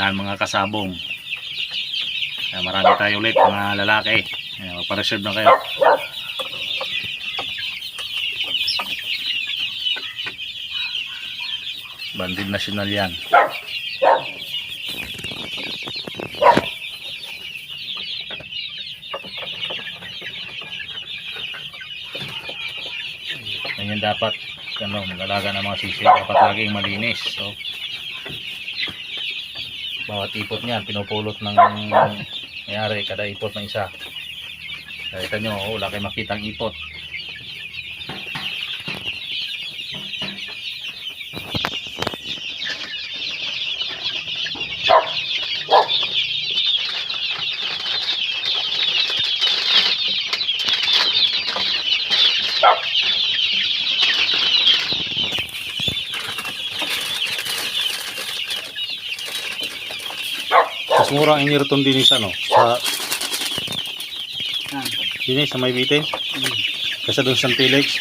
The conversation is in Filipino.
Yan mga kasabong. Yan, marami tayo ulit mga lalaki. Yan, magpa-reserve na kayo. Bandid nasyonal yan. Ganyan dapat ano, mag-alaga ng mga sisig. Dapat laging malinis. So, bawat ipot niyan, pinupulot ng nangyari, kada ipot ng isa. Nakita nyo, oh, wala kayo makitang ipot. Mas mura ang inirotom din sa ano? Sa... Dinis sa may bitin? Hmm. Kasa doon sa Felix?